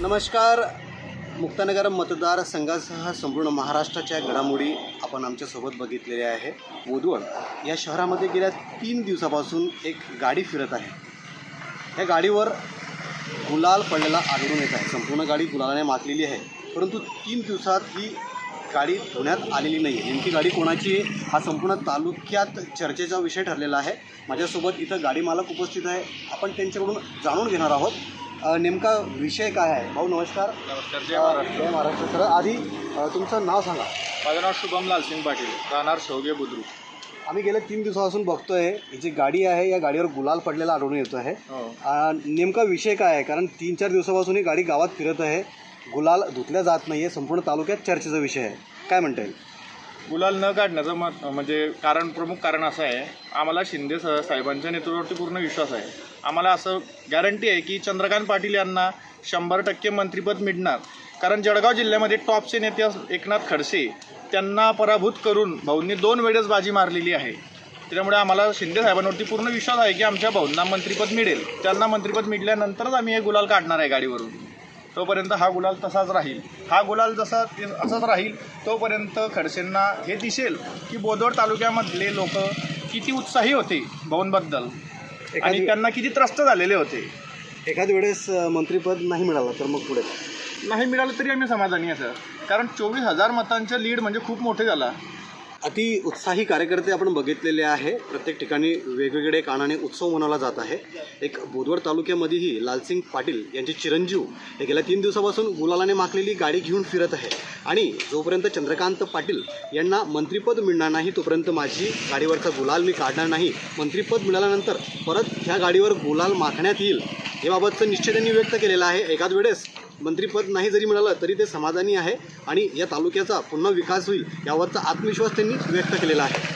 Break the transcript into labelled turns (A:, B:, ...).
A: नमस्कार. मुक्तानगर मतदारसंघासह संपूर्ण महाराष्ट्राच्या घडामोडी आपण आमच्यासोबत बघितलेल्या आहे. बोदवड या शहरामध्ये गेल्या तीन दिवसापासून एक गाडी फिरत आहे. या गाडीवर गुलाल पडलेला आढळून येत आहे. संपूर्ण गाडी गुलालाने माखलेली आहे. परंतु तीन दिवसात ही गाडी धुण्यात आलेली नाही आहे नेमकी गाडी कोणाची आहे हा संपूर्ण तालुक्यात चर्चेचा विषय ठरलेला आहे. माझ्यासोबत इथं गाडी मालक उपस्थित आहे. आपण त्यांच्याकडून जाणून घेणार आहोत. नेमका विषय काय आहे? भाऊ नमस्कार.
B: नमस्कार जय महाराष्ट्र.
A: जय महाराष्ट्र. सर आधी तुमचं नाव सांगा.
B: माझं नाव शुभम लालसिंग पाटील. राहणार शौगे बुद्रुक.
A: आम्ही गेल्या तीन दिवसापासून बघतोय ही जी गाडी आहे या गाडीवर गुलाल पडलेला आढळून येतो आहे.
B: हो.
A: नेमका विषय काय आहे? कारण तीन चार दिवसापासून ही गाडी गावात फिरत आहे. गुलाल धुतल्या जात नाही आहे संपूर्ण तालुक्यात चर्चेचा विषय आहे. काय म्हणता येईल?
B: गुलाल न काढण्याचं मत म्हणजे कारण प्रमुख कारण असं आहे आम्हाला शिंदे स- साहेबांच्या नेतृत्वावरती पूर्ण विश्वास आहे. आम्हाला असं गॅरंटी आहे की चंद्रकांत पाटील यांना शंभर टक्के मंत्रिपद मिळणार. कारण जळगाव जिल्ह्यामध्ये टॉपचे नेते एकनाथ खडसे त्यांना पराभूत करून भाऊंनी दोन वेळेस बाजी मारलेली आहे. त्याच्यामुळे आम्हाला शिंदे साहेबांवरती पूर्ण विश्वास आहे की आमच्या भाऊंना मंत्रिपद मिळेल. त्यांना मंत्रिपद मिळाल्यानंतरच आम्ही हे गुलाल काढणार आहे गाडीवरून. तोपर्यंत हा गुलाल तसाच राहील. हा गुलाल जसा असाच राहील तोपर्यंत खडसेंना हे दिसेल की बोदवड तालुक्यामधले लोक किती उत्साही होते भाऊंबद्दल आणि त्यांना किती त्रस्त झालेले होते.
A: एखाद वेळेस मंत्रिपद नाही मिळालं तर मग पुढे?
B: नाही मिळालं तरी आम्ही समाधानी आहे सर. कारण चोवीस हजार मतांचं लीड म्हणजे खूप मोठे झाला.
A: अति उत्साही कार्यकर्ते आपण बघितलेले आहे. प्रत्येक ठिकाणी वेगवेगळे कानाने उत्सव मनवला जात आहे. एक बोदवड तालुक्यामध्येही लालसिंग पाटील यांचे चिरंजीव हे गेल्या तीन दिवसापासून गुलालाने माखलेली गाडी घेऊन फिरत आहे. आणि जोपर्यंत चंद्रकांत पाटील यांना मंत्रिपद मिळणार नाही तोपर्यंत माझी गाडीवरचा गुलाल मी काढणार नाही. मंत्रिपद मिळाल्यानंतर परत ह्या गाडीवर गुलाल माखण्यात येईल. याबाबतचं निश्चय त्यांनी व्यक्त केलेलं आहे. एकाच वेळेस मंत्रिपद नाही जरी मिळालं तरी ते समाधानी आहे आणि या तालुक्याचा पुन्हा विकास होईल यावरचा आत्मविश्वास त्यांनी व्यक्त केलेला आहे.